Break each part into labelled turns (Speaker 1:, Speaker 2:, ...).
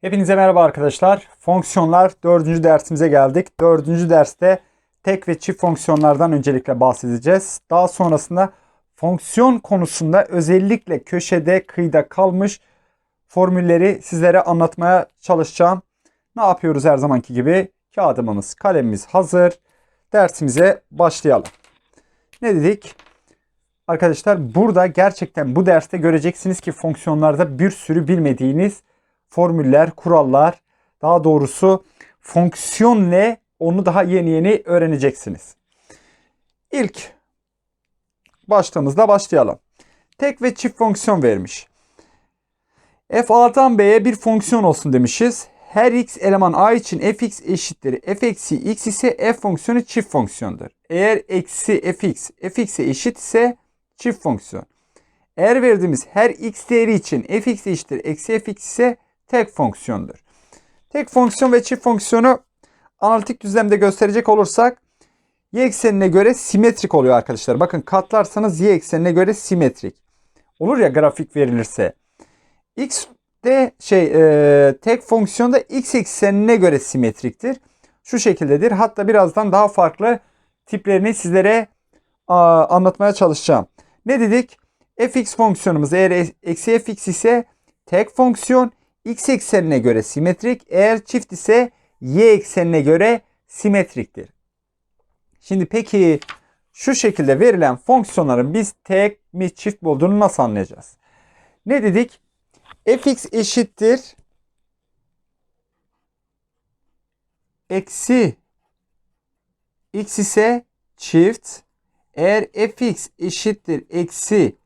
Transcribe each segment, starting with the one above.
Speaker 1: Hepinize merhaba arkadaşlar. Fonksiyonlar dördüncü dersimize geldik. Dördüncü derste tek ve çift fonksiyonlardan öncelikle bahsedeceğiz. Daha sonrasında fonksiyon konusunda özellikle köşede kıyıda kalmış formülleri sizlere anlatmaya çalışacağım. Ne yapıyoruz her zamanki gibi? Kağıdımız, kalemimiz hazır. Dersimize başlayalım. Ne dedik? Arkadaşlar burada gerçekten bu derste göreceksiniz ki fonksiyonlarda bir sürü bilmediğiniz formüller, kurallar, daha doğrusu fonksiyon ne onu daha yeni yeni öğreneceksiniz. İlk başlığımızla başlayalım. Tek ve çift fonksiyon vermiş. f a'dan b'ye bir fonksiyon olsun demişiz. Her x eleman a için fx eşittir f eksi x ise f fonksiyonu çift fonksiyondur. Eğer eksi fx fx'e eşit ise çift fonksiyon. Eğer verdiğimiz her x değeri için fx eşittir eksi fx ise tek fonksiyondur. Tek fonksiyon ve çift fonksiyonu analitik düzlemde gösterecek olursak y eksenine göre simetrik oluyor arkadaşlar. Bakın katlarsanız y eksenine göre simetrik. Olur ya grafik verilirse. x de şey e, tek fonksiyonda x eksenine göre simetriktir. Şu şekildedir. Hatta birazdan daha farklı tiplerini sizlere a, anlatmaya çalışacağım. Ne dedik? fx fonksiyonumuz eğer eksi fx ise tek fonksiyon x eksenine göre simetrik. Eğer çift ise y eksenine göre simetriktir. Şimdi peki şu şekilde verilen fonksiyonların biz tek mi çift mi olduğunu nasıl anlayacağız? Ne dedik? fx eşittir eksi x ise çift. Eğer fx eşittir eksi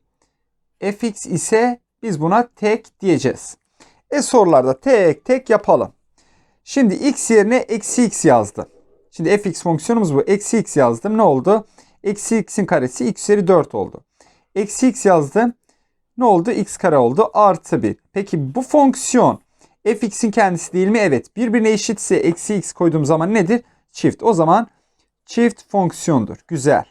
Speaker 1: fx ise biz buna tek diyeceğiz. E sorularda tek tek yapalım. Şimdi x yerine eksi x yazdım. Şimdi fx fonksiyonumuz bu. Eksi x yazdım. Ne oldu? Eksi x'in karesi x üzeri 4 oldu. Eksi x yazdım. Ne oldu? x kare oldu. Artı 1. Peki bu fonksiyon fx'in kendisi değil mi? Evet. Birbirine eşitse eksi x koyduğum zaman nedir? Çift. O zaman çift fonksiyondur. Güzel.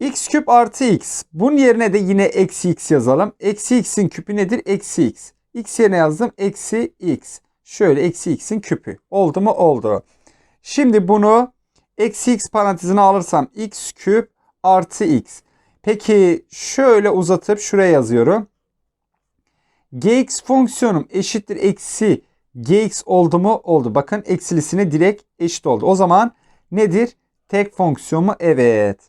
Speaker 1: x küp artı x. Bunun yerine de yine eksi x yazalım. Eksi x'in küpü nedir? Eksi x. x yerine yazdım. Eksi x. Şöyle eksi x'in küpü. Oldu mu? Oldu. Şimdi bunu eksi x parantezine alırsam x küp artı x. Peki şöyle uzatıp şuraya yazıyorum. gx fonksiyonum eşittir eksi gx oldu mu? Oldu. Bakın eksilisine direkt eşit oldu. O zaman nedir? Tek fonksiyon mu? Evet.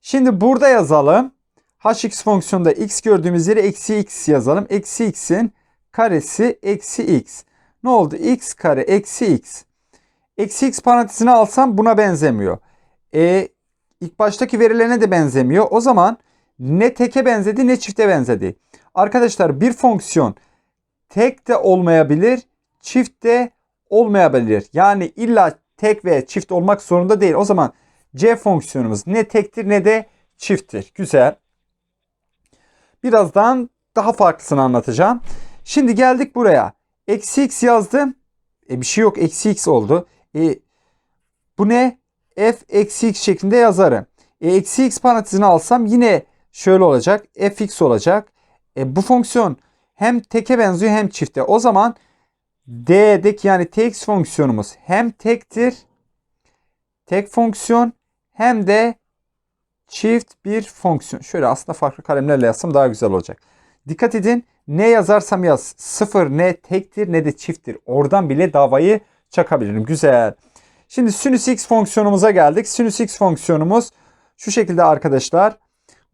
Speaker 1: Şimdi burada yazalım. Hx fonksiyonunda x gördüğümüz yere eksi x yazalım. Eksi x'in karesi eksi x. Ne oldu? x kare eksi x. Eksi x parantezine alsam buna benzemiyor. E ilk baştaki verilerine de benzemiyor. O zaman ne teke benzedi ne çifte benzedi. Arkadaşlar bir fonksiyon tek de olmayabilir, çift de olmayabilir. Yani illa tek ve çift olmak zorunda değil. O zaman c fonksiyonumuz ne tektir ne de çifttir. Güzel. Birazdan daha farklısını anlatacağım. Şimdi geldik buraya. Eksi x yazdım. E bir şey yok. Eksi x oldu. E, bu ne? f eksi x şeklinde yazarım. E, eksi x parantezine alsam yine şöyle olacak. fx olacak. E, bu fonksiyon hem teke benziyor hem çifte. O zaman d'deki yani tx fonksiyonumuz hem tektir. Tek fonksiyon hem de çift bir fonksiyon. Şöyle aslında farklı kalemlerle yazsam daha güzel olacak. Dikkat edin ne yazarsam yaz sıfır ne tektir ne de çifttir. Oradan bile davayı çakabilirim. Güzel. Şimdi sinüs x fonksiyonumuza geldik. Sinüs x fonksiyonumuz şu şekilde arkadaşlar.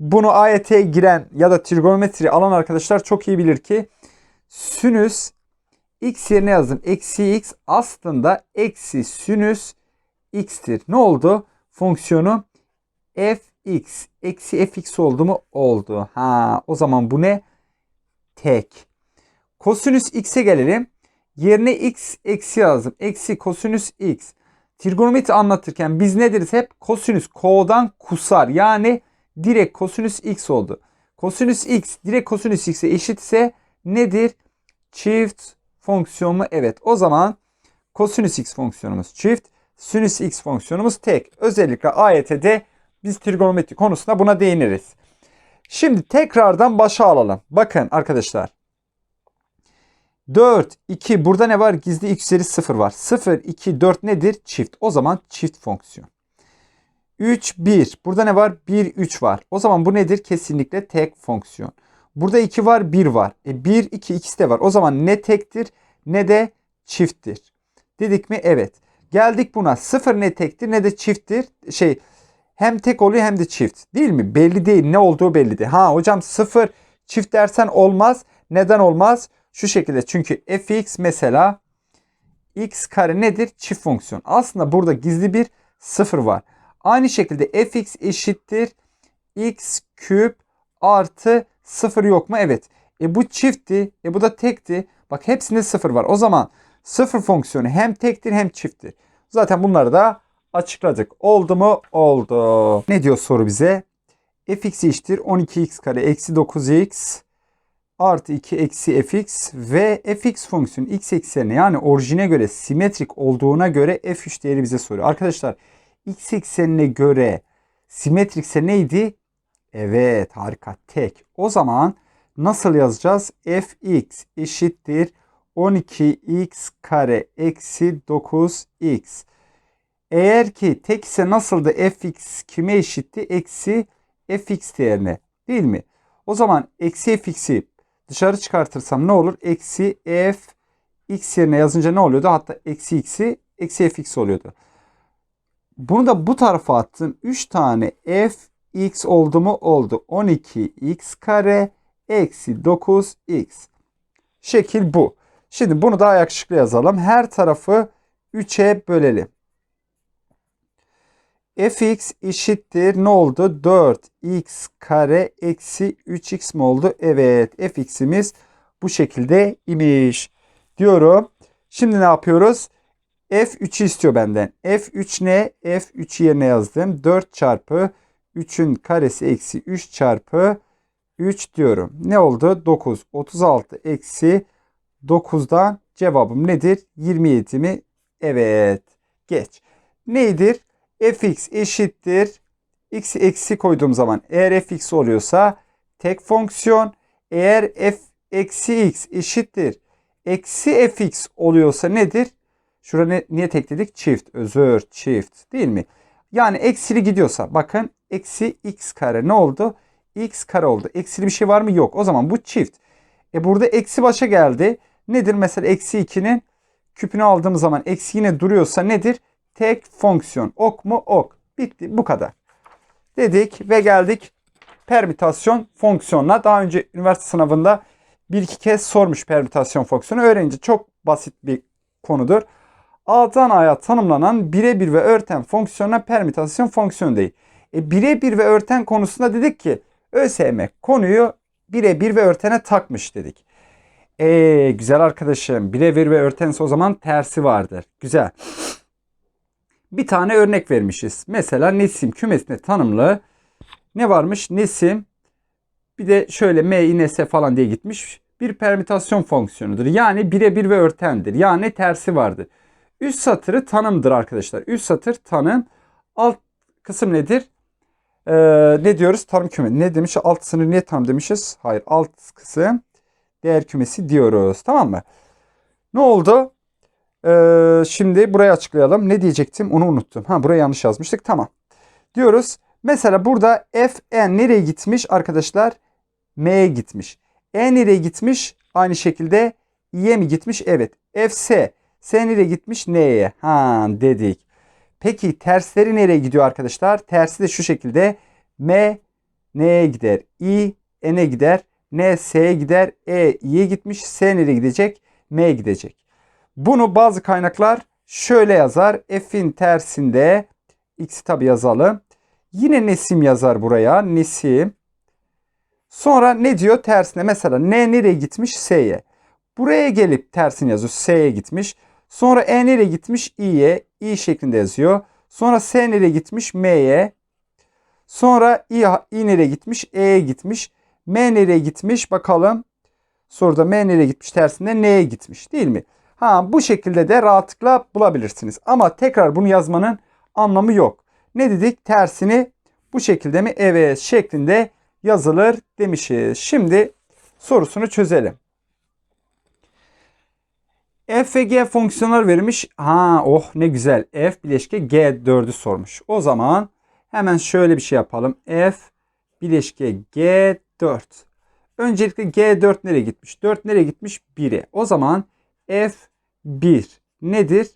Speaker 1: Bunu AYT'ye giren ya da trigonometri alan arkadaşlar çok iyi bilir ki sinüs x yerine yazdım. Eksi x aslında eksi sinüs x'tir. Ne oldu? Fonksiyonu fx eksi fx oldu mu? Oldu. Ha, o zaman bu ne? Tek. Kosinüs x'e gelelim. Yerine x eksi yazdım. Eksi kosinüs x. Trigonometri anlatırken biz ne deriz hep? Kosinüs ko'dan kusar. Yani direkt kosinüs x oldu. Kosinüs x direkt kosinüs x'e eşitse nedir? Çift fonksiyon mu? Evet. O zaman kosinüs x fonksiyonumuz çift. Sinüs x fonksiyonumuz tek. Özellikle AYT'de biz trigonometri konusunda buna değiniriz. Şimdi tekrardan başa alalım. Bakın arkadaşlar. 4, 2 burada ne var? Gizli x üzeri 0 var. 0, 2, 4 nedir? Çift. O zaman çift fonksiyon. 3, 1. Burada ne var? 1, 3 var. O zaman bu nedir? Kesinlikle tek fonksiyon. Burada 2 var, 1 var. E 1, 2 ikisi de var. O zaman ne tektir ne de çifttir. Dedik mi? Evet. Geldik buna. 0 ne tektir ne de çifttir. Şey hem tek oluyor hem de çift. Değil mi? Belli değil. Ne olduğu belli değil. Ha hocam 0 çift dersen olmaz. Neden olmaz? Şu şekilde. Çünkü fx mesela x kare nedir? Çift fonksiyon. Aslında burada gizli bir 0 var. Aynı şekilde fx eşittir x küp artı 0 yok mu? Evet. E bu çiftti. E bu da tekti. Bak hepsinde 0 var. O zaman 0 fonksiyonu hem tektir hem çifttir. Zaten bunları da açıkladık. Oldu mu? Oldu. Ne diyor soru bize? fx eşittir 12x kare eksi 9x artı 2 eksi fx ve fx fonksiyonu x eksenine yani orijine göre simetrik olduğuna göre f3 değeri bize soruyor. Arkadaşlar x eksenine göre simetrikse neydi? Evet harika tek. O zaman nasıl yazacağız? fx eşittir 12x kare eksi 9x. Eğer ki tek ise nasıldı fx kime eşitti? Eksi fx değerine değil mi? O zaman eksi fx'i dışarı çıkartırsam ne olur? Eksi f x yerine yazınca ne oluyordu? Hatta eksi x'i eksi fx oluyordu. Bunu da bu tarafa attım. 3 tane f x oldu mu? Oldu. 12x kare eksi 9x. Şekil bu. Şimdi bunu daha yakışıklı yazalım. Her tarafı 3'e bölelim. Fx eşittir ne oldu? 4x kare eksi 3x mi oldu? Evet fx'imiz bu şekilde imiş diyorum. Şimdi ne yapıyoruz? f3'ü istiyor benden. f3 ne? f3 yerine yazdım. 4 çarpı 3'ün karesi eksi 3 çarpı 3 diyorum. Ne oldu? 9. 36 eksi 9'dan cevabım nedir? 27 mi? Evet. Geç. Neydir? Fx eşittir. x eksi koyduğum zaman eğer fx oluyorsa tek fonksiyon. Eğer f eksi x eşittir. Eksi fx oluyorsa nedir? Şurada ne, niye tek dedik? Çift. Özür. Çift. Değil mi? Yani eksili gidiyorsa bakın eksi x kare ne oldu? x kare oldu. Eksili bir şey var mı? Yok. O zaman bu çift. E burada eksi başa geldi. Nedir? Mesela eksi 2'nin küpünü aldığım zaman eksi yine duruyorsa nedir? Tek fonksiyon. Ok mu? Ok. Bitti. Bu kadar. Dedik ve geldik permütasyon fonksiyonuna. Daha önce üniversite sınavında bir iki kez sormuş permütasyon fonksiyonu. Öğrenince çok basit bir konudur. A'dan A'ya tanımlanan birebir ve örten fonksiyona permütasyon fonksiyonu değil. E, birebir ve örten konusunda dedik ki ÖSYM konuyu birebir ve örtene takmış dedik. E güzel arkadaşım. Birebir ve örtense o zaman tersi vardır. Güzel. Bir tane örnek vermişiz. Mesela Nesim kümesine tanımlı ne varmış? Nesim bir de şöyle M inese falan diye gitmiş. Bir permütasyon fonksiyonudur. Yani birebir ve örtendir. Yani tersi vardır. Üst satırı tanımdır arkadaşlar. Üst satır tanım. Alt kısım nedir? Ee, ne diyoruz? Tanım kümesi. Ne demiş? Alt sınır niye tanım demişiz? Hayır. Alt kısım değer kümesi diyoruz. Tamam mı? Ne oldu? Ee, şimdi burayı açıklayalım. Ne diyecektim? Onu unuttum. Ha burayı yanlış yazmıştık. Tamam. Diyoruz. Mesela burada fn nereye gitmiş arkadaşlar? M'ye gitmiş. E nereye gitmiş? Aynı şekilde i'ye mi gitmiş? Evet. fs S nereye gitmiş? N'ye. Ha dedik. Peki tersleri nereye gidiyor arkadaşlar? Tersi de şu şekilde. M N'ye gider. I N'e gider. N S'ye gider. E i'ye gitmiş. S nereye gidecek? M'ye gidecek. Bunu bazı kaynaklar şöyle yazar. F'in tersinde x'i tabi yazalım. Yine nesim yazar buraya. Nesim. Sonra ne diyor tersine? Mesela N nereye gitmiş? S'ye. Buraya gelip tersini yazıyor. S'ye gitmiş. Sonra E nereye gitmiş? İ'ye. İ şeklinde yazıyor. Sonra S nereye gitmiş? M'ye. Sonra İ, İ nereye gitmiş? E'ye gitmiş. M nereye gitmiş? Bakalım. Soruda M nereye gitmiş? Tersinde N'ye gitmiş. Değil mi? Ha bu şekilde de rahatlıkla bulabilirsiniz. Ama tekrar bunu yazmanın anlamı yok. Ne dedik? Tersini bu şekilde mi? Evet şeklinde yazılır demişiz. Şimdi sorusunu çözelim. F ve G fonksiyonlar verilmiş. Ha oh ne güzel. F bileşke G4'ü sormuş. O zaman hemen şöyle bir şey yapalım. F bileşke G4. Öncelikle G4 nereye gitmiş? 4 nereye gitmiş? 1'e. O zaman F1 nedir?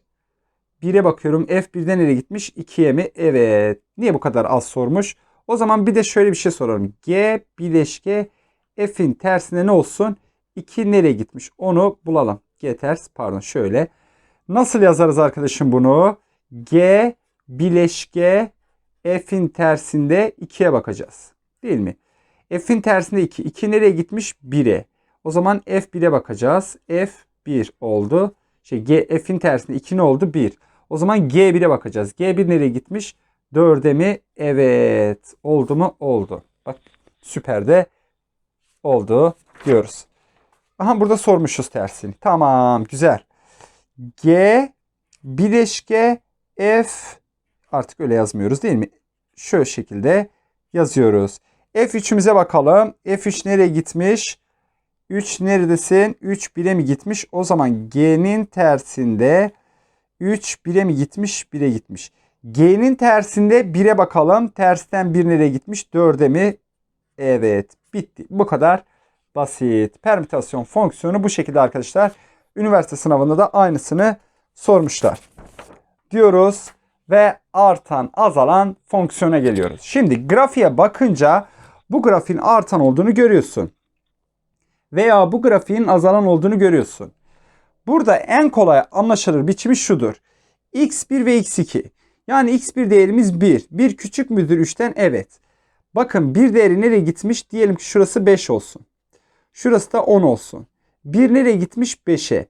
Speaker 1: 1'e bakıyorum. F1'de nereye gitmiş? 2'ye mi? Evet. Niye bu kadar az sormuş? O zaman bir de şöyle bir şey soralım. G bileşke F'in tersine ne olsun? 2 nereye gitmiş? Onu bulalım. G ters pardon şöyle. Nasıl yazarız arkadaşım bunu? G bileşke F'in tersinde 2'ye bakacağız. Değil mi? F'in tersinde 2. 2 nereye gitmiş? 1'e. O zaman F1'e bakacağız. F1 oldu. Şey G F'in tersinde 2 ne oldu? 1. O zaman G1'e bakacağız. G1 nereye gitmiş? 4'e mi? Evet. Oldu mu? Oldu. Bak süper de oldu diyoruz. Aha burada sormuşuz tersini. Tamam güzel. G bileşke F artık öyle yazmıyoruz değil mi? Şöyle şekilde yazıyoruz. F3'ümüze bakalım. F3 nereye gitmiş? 3 neredesin? 3 1'e mi gitmiş? O zaman G'nin tersinde 3 1'e mi gitmiş? 1'e gitmiş. G'nin tersinde 1'e bakalım. Tersten 1 nereye gitmiş? 4'e mi? Evet. Bitti. Bu kadar basit. Permütasyon fonksiyonu bu şekilde arkadaşlar. Üniversite sınavında da aynısını sormuşlar. Diyoruz ve artan azalan fonksiyona geliyoruz. Şimdi grafiğe bakınca bu grafiğin artan olduğunu görüyorsun. Veya bu grafiğin azalan olduğunu görüyorsun. Burada en kolay anlaşılır biçimi şudur. x1 ve x2. Yani x1 değerimiz 1. 1 küçük müdür 3'ten? Evet. Bakın bir değeri nereye gitmiş? Diyelim ki şurası 5 olsun. Şurası da 10 olsun. 1 nereye gitmiş? 5'e.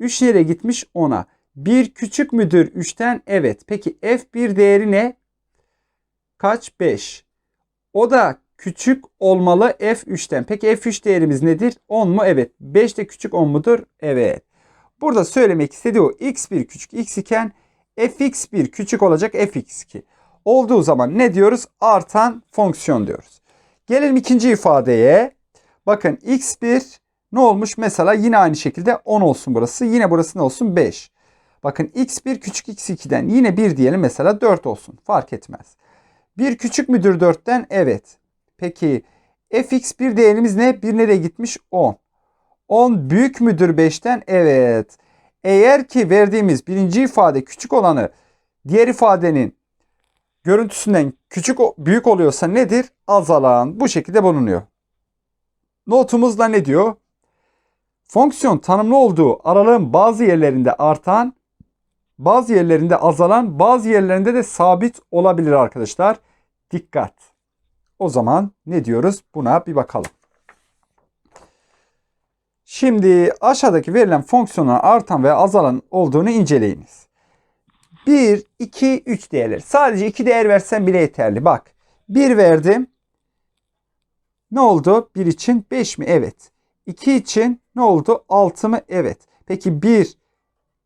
Speaker 1: 3 nereye gitmiş? 10'a. 1 küçük müdür 3'ten? Evet. Peki f1 değeri ne? Kaç? 5. O da küçük olmalı f3'ten. Peki f3 değerimiz nedir? 10 mu? Evet. 5 de küçük 10 mudur? Evet. Burada söylemek istediği o x1 küçük x iken fx1 küçük olacak fx2. Olduğu zaman ne diyoruz? Artan fonksiyon diyoruz. Gelelim ikinci ifadeye. Bakın x1 ne olmuş? Mesela yine aynı şekilde 10 olsun burası. Yine burası ne olsun? 5. Bakın x1 küçük x2'den yine 1 diyelim mesela 4 olsun. Fark etmez. 1 küçük müdür 4'ten? Evet. Peki fx1 değerimiz ne? 1 nereye gitmiş? 10. 10 büyük müdür 5'ten? Evet. Eğer ki verdiğimiz birinci ifade küçük olanı diğer ifadenin görüntüsünden küçük büyük oluyorsa nedir? Azalan. Bu şekilde bulunuyor. Notumuzda ne diyor? Fonksiyon tanımlı olduğu aralığın bazı yerlerinde artan, bazı yerlerinde azalan, bazı yerlerinde de sabit olabilir arkadaşlar. Dikkat. O zaman ne diyoruz? Buna bir bakalım. Şimdi aşağıdaki verilen fonksiyonlar artan ve azalan olduğunu inceleyiniz. 1, 2, 3 değerler. Sadece 2 değer versen bile yeterli. Bak 1 verdim. Ne oldu? 1 için 5 mi? Evet. 2 için ne oldu? 6 mı? Evet. Peki 1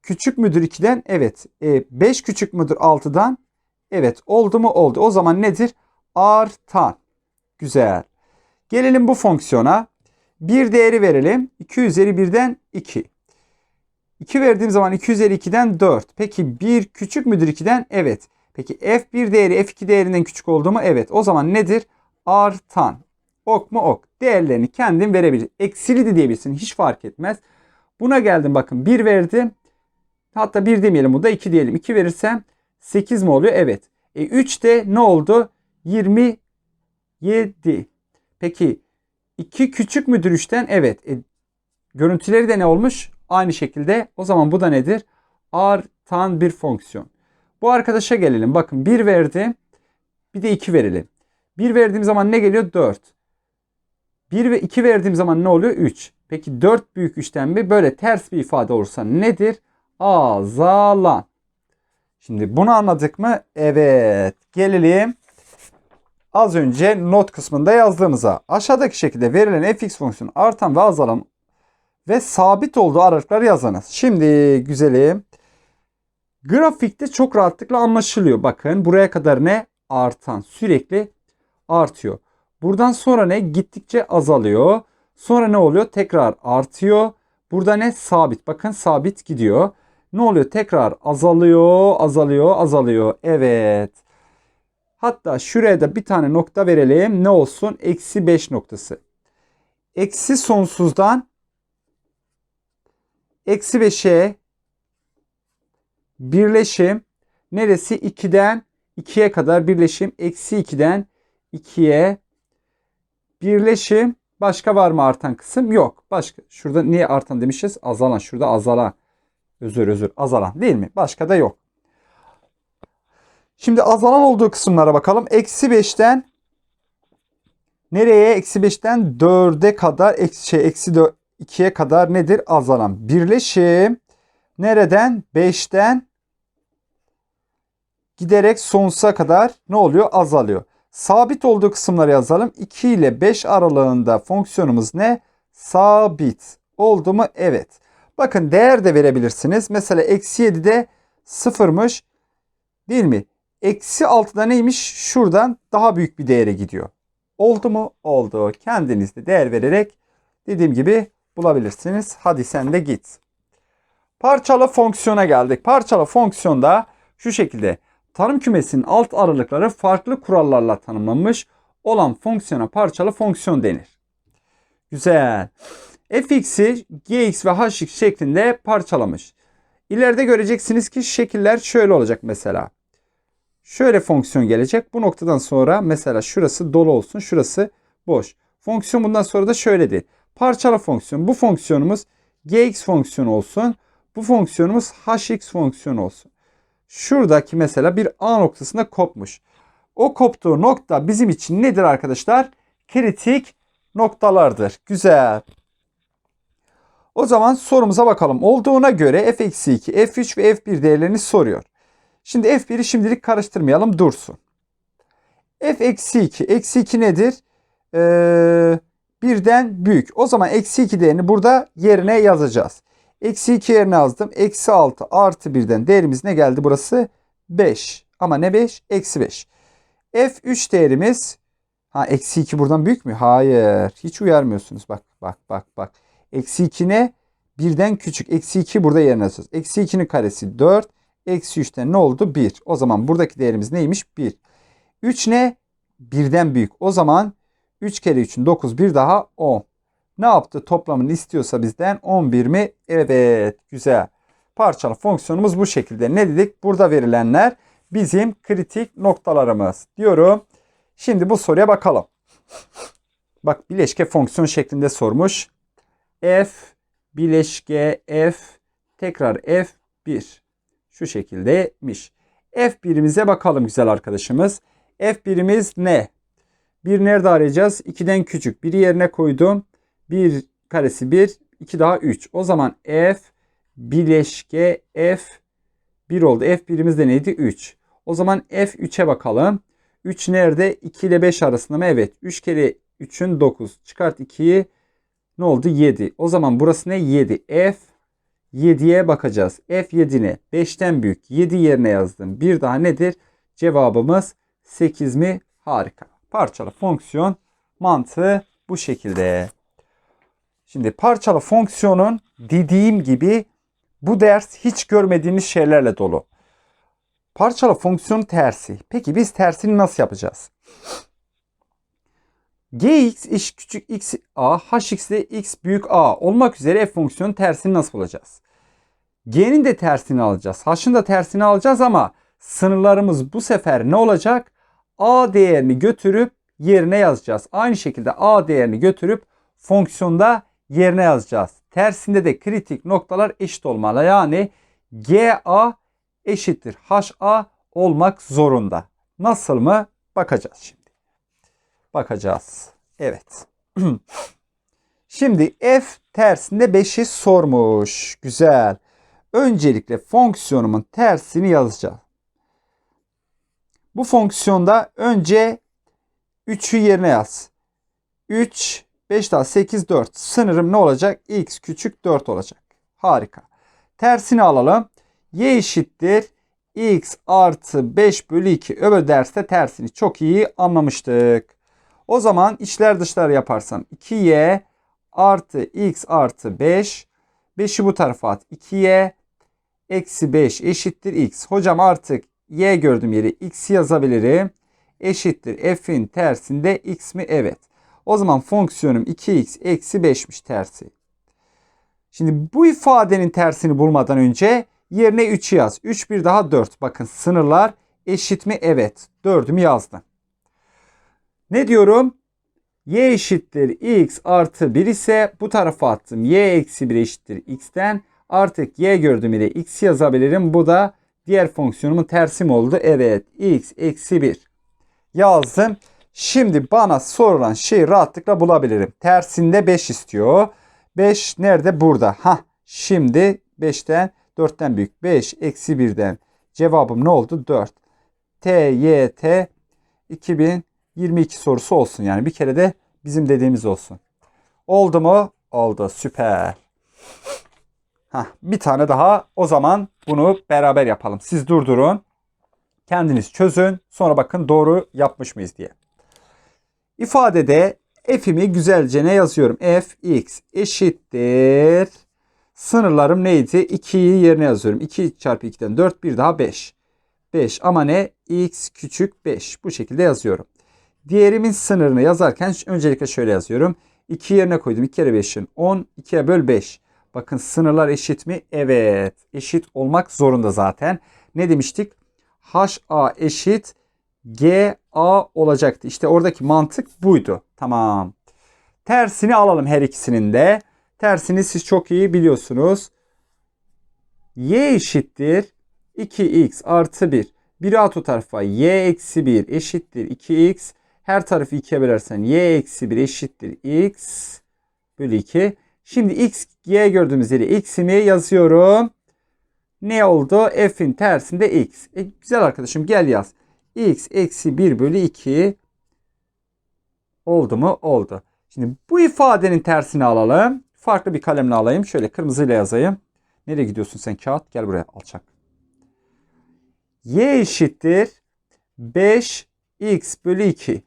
Speaker 1: küçük müdür 2'den? Evet. E, 5 küçük müdür 6'dan? Evet. Oldu mu? Oldu. O zaman nedir? Artan. Güzel. Gelelim bu fonksiyona. Bir değeri verelim. 2 üzeri 1'den 2. 2 verdiğim zaman 2 üzeri 2'den 4. Peki 1 küçük müdür 2'den? Evet. Peki f1 değeri f2 değerinden küçük oldu mu? Evet. O zaman nedir? Artan. Ok mu ok. Değerlerini kendin verebilir. Eksili de diyebilirsin. Hiç fark etmez. Buna geldim bakın 1 verdim. Hatta 1 demeyelim burada 2 diyelim. 2 verirsem 8 mi oluyor? Evet. E 3 de ne oldu? 27. Peki 2 küçük müdür 3'ten? Evet. E, görüntüleri de ne olmuş? Aynı şekilde. O zaman bu da nedir? Artan bir fonksiyon. Bu arkadaşa gelelim. Bakın 1 verdi. Bir de 2 verelim. 1 verdiğim zaman ne geliyor? 4. 1 ve 2 verdiğim zaman ne oluyor? 3. Peki 4 büyük 3'ten mi? Böyle ters bir ifade olursa nedir? Azalan. Şimdi bunu anladık mı? Evet. Gelelim az önce not kısmında yazdığımıza. Aşağıdaki şekilde verilen fx fonksiyonu artan ve azalan ve sabit olduğu aralıkları yazınız. Şimdi güzelim. Grafikte çok rahatlıkla anlaşılıyor. Bakın buraya kadar ne? Artan. Sürekli artıyor. Buradan sonra ne? Gittikçe azalıyor. Sonra ne oluyor? Tekrar artıyor. Burada ne? Sabit. Bakın sabit gidiyor. Ne oluyor? Tekrar azalıyor, azalıyor, azalıyor. Evet. Hatta şuraya da bir tane nokta verelim. Ne olsun? Eksi 5 noktası. Eksi sonsuzdan eksi 5'e birleşim neresi? 2'den 2'ye kadar birleşim. Eksi 2'den 2'ye birleşim. Başka var mı artan kısım? Yok. Başka. Şurada niye artan demişiz? Azalan. Şurada azalan. Özür özür. Azalan değil mi? Başka da yok. Şimdi azalan olduğu kısımlara bakalım. Eksi 5'ten nereye? Eksi 5'ten 4'e kadar eksi, şey, eksi 2'ye kadar nedir? Azalan. Birleşim nereden? 5'ten giderek sonsuza kadar ne oluyor? Azalıyor. Sabit olduğu kısımları yazalım. 2 ile 5 aralığında fonksiyonumuz ne? Sabit. Oldu mu? Evet. Bakın değer de verebilirsiniz. Mesela eksi 7'de sıfırmış. Değil mi? Eksi 6'da neymiş? Şuradan daha büyük bir değere gidiyor. Oldu mu? Oldu. Kendiniz de değer vererek dediğim gibi bulabilirsiniz. Hadi sen de git. Parçalı fonksiyona geldik. Parçalı fonksiyonda şu şekilde tanım kümesinin alt aralıkları farklı kurallarla tanımlanmış olan fonksiyona parçalı fonksiyon denir. Güzel. fx'i gx ve hx şeklinde parçalamış. İleride göreceksiniz ki şekiller şöyle olacak mesela. Şöyle fonksiyon gelecek. Bu noktadan sonra mesela şurası dolu olsun, şurası boş. Fonksiyon bundan sonra da şöyledir. Parçalı fonksiyon. Bu fonksiyonumuz gx fonksiyonu olsun. Bu fonksiyonumuz hx fonksiyonu olsun. Şuradaki mesela bir A noktasında kopmuş. O koptuğu nokta bizim için nedir arkadaşlar? Kritik noktalardır. Güzel. O zaman sorumuza bakalım. Olduğuna göre f-2, f3 ve f1 değerlerini soruyor. Şimdi f1'i şimdilik karıştırmayalım dursun. f-2, eksi 2 nedir? Ee, birden büyük. O zaman eksi 2 değerini burada yerine yazacağız. Eksi 2 yerine yazdım. Eksi 6 artı 1'den değerimiz ne geldi burası? 5. Ama ne 5? Eksi 5. F3 değerimiz ha eksi 2 buradan büyük mü? Hayır. Hiç uyarmıyorsunuz. Bak bak bak bak. Eksi 2 ne? Birden küçük. Eksi 2 burada yerine yazıyoruz. Eksi 2'nin karesi 4. Eksi 3'ten ne oldu? 1. O zaman buradaki değerimiz neymiş? 1. 3 ne? Birden büyük. O zaman 3 kere 3'ün 9 bir daha 10. Ne yaptı? Toplamını istiyorsa bizden 11 mi? Evet. Güzel. Parçalı fonksiyonumuz bu şekilde. Ne dedik? Burada verilenler bizim kritik noktalarımız diyorum. Şimdi bu soruya bakalım. Bak bileşke fonksiyon şeklinde sormuş. F bileşke F tekrar F1 şu şekildeymiş. F1'imize bakalım güzel arkadaşımız. F1'imiz ne? Bir nerede arayacağız? 2'den küçük. Biri yerine koydum. 1 karesi 1, 2 daha 3. O zaman f bileşke f 1 oldu. f birimiz de neydi? 3. O zaman f3'e bakalım. 3 nerede? 2 ile 5 arasında mı? Evet. 3 kere 3'ün 9. Çıkart 2'yi ne oldu? 7. O zaman burası ne? 7. F 7'ye bakacağız. F 7 ne? 5'ten büyük. 7 yerine yazdım. Bir daha nedir? Cevabımız 8 mi? Harika. Parçalı fonksiyon mantığı bu şekilde. Şimdi parçalı fonksiyonun dediğim gibi bu ders hiç görmediğiniz şeylerle dolu. Parçalı fonksiyon tersi. Peki biz tersini nasıl yapacağız? Gx eş küçük x a, hx de x büyük a olmak üzere f fonksiyonun tersini nasıl bulacağız? G'nin de tersini alacağız. H'ın da tersini alacağız ama sınırlarımız bu sefer ne olacak? A değerini götürüp yerine yazacağız. Aynı şekilde A değerini götürüp fonksiyonda yerine yazacağız. Tersinde de kritik noktalar eşit olmalı. Yani GA eşittir HA olmak zorunda. Nasıl mı? Bakacağız şimdi. Bakacağız. Evet. şimdi f tersinde 5'i sormuş. Güzel. Öncelikle fonksiyonumun tersini yazacağım. Bu fonksiyonda önce 3'ü yerine yaz. 3 5 daha 8 4. Sınırım ne olacak? X küçük 4 olacak. Harika. Tersini alalım. Y eşittir. X artı 5 bölü 2. Öbür derste tersini çok iyi anlamıştık. O zaman içler dışlar yaparsam 2Y artı X artı 5 5'i bu tarafa at. 2y eksi 5 eşittir x. Hocam artık y gördüğüm yere x yazabilirim. Eşittir f'in tersinde x mi? Evet. O zaman fonksiyonum 2x eksi 5'miş tersi. Şimdi bu ifadenin tersini bulmadan önce yerine 3 yaz. 3 bir daha 4. Bakın sınırlar eşit mi? Evet. 4'ümü yazdım. Ne diyorum? y eşittir x artı 1 ise bu tarafa attım. y eksi 1 eşittir x'ten. Artık y gördüğüm yere x yazabilirim. Bu da diğer fonksiyonumun tersi mi oldu? Evet. x eksi 1. Yazdım. Şimdi bana sorulan şeyi rahatlıkla bulabilirim. Tersinde 5 istiyor. 5 nerede? Burada. Ha. Şimdi 5'ten 4'ten büyük. 5 eksi 1'den. Cevabım ne oldu? 4. T, Y, T 2022 sorusu olsun. Yani bir kere de bizim dediğimiz olsun. Oldu mu? Oldu. Süper. Hah, bir tane daha. O zaman bunu beraber yapalım. Siz durdurun. Kendiniz çözün. Sonra bakın doğru yapmış mıyız diye. İfadede f'imi güzelce ne yazıyorum? f x eşittir. Sınırlarım neydi? 2'yi yerine yazıyorum. 2 çarpı 2'den 4 bir daha 5. 5 ama ne? x küçük 5. Bu şekilde yazıyorum. Diğerimin sınırını yazarken öncelikle şöyle yazıyorum. 2 yerine koydum. 2 kere 5'in 10. 2'ye böl 5. Bakın sınırlar eşit mi? Evet. Eşit olmak zorunda zaten. Ne demiştik? HA eşit GA olacaktı. İşte oradaki mantık buydu. Tamam. Tersini alalım her ikisinin de. Tersini siz çok iyi biliyorsunuz. Y eşittir 2x artı 1. Biri at o tarafa y eksi 1 eşittir 2x. Her tarafı 2'ye bölersen y eksi 1 eşittir x bölü 2. Şimdi x, y gördüğümüz yere x'imi yazıyorum. Ne oldu? F'in tersinde x. E, güzel arkadaşım gel yaz. x eksi 1 bölü 2 oldu mu? Oldu. Şimdi bu ifadenin tersini alalım. Farklı bir kalemle alayım. Şöyle kırmızıyla yazayım. Nereye gidiyorsun sen kağıt? Gel buraya alçak. y eşittir 5x bölü 2.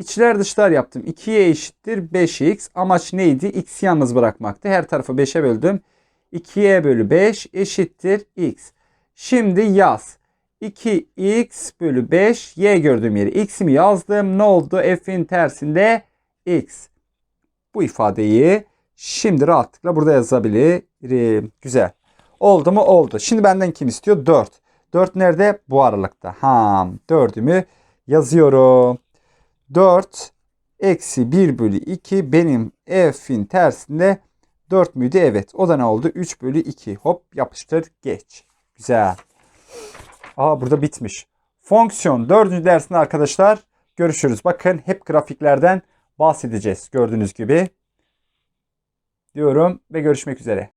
Speaker 1: İçler dışlar yaptım. 2y eşittir 5x. Amaç neydi? X yalnız bırakmaktı. Her tarafı 5'e böldüm. 2y bölü 5 eşittir x. Şimdi yaz. 2x bölü 5 y gördüğüm yeri x'imi yazdım. Ne oldu? F'in tersinde x. Bu ifadeyi şimdi rahatlıkla burada yazabilirim. Güzel. Oldu mu? Oldu. Şimdi benden kim istiyor? 4. 4 nerede? Bu aralıkta. Ha, 4'ümü yazıyorum. 4 eksi 1 bölü 2 benim f'in tersinde 4 müydü? Evet. O da ne oldu? 3 bölü 2. Hop yapıştır geç. Güzel. Aa burada bitmiş. Fonksiyon 4. dersinde arkadaşlar görüşürüz. Bakın hep grafiklerden bahsedeceğiz gördüğünüz gibi. Diyorum ve görüşmek üzere.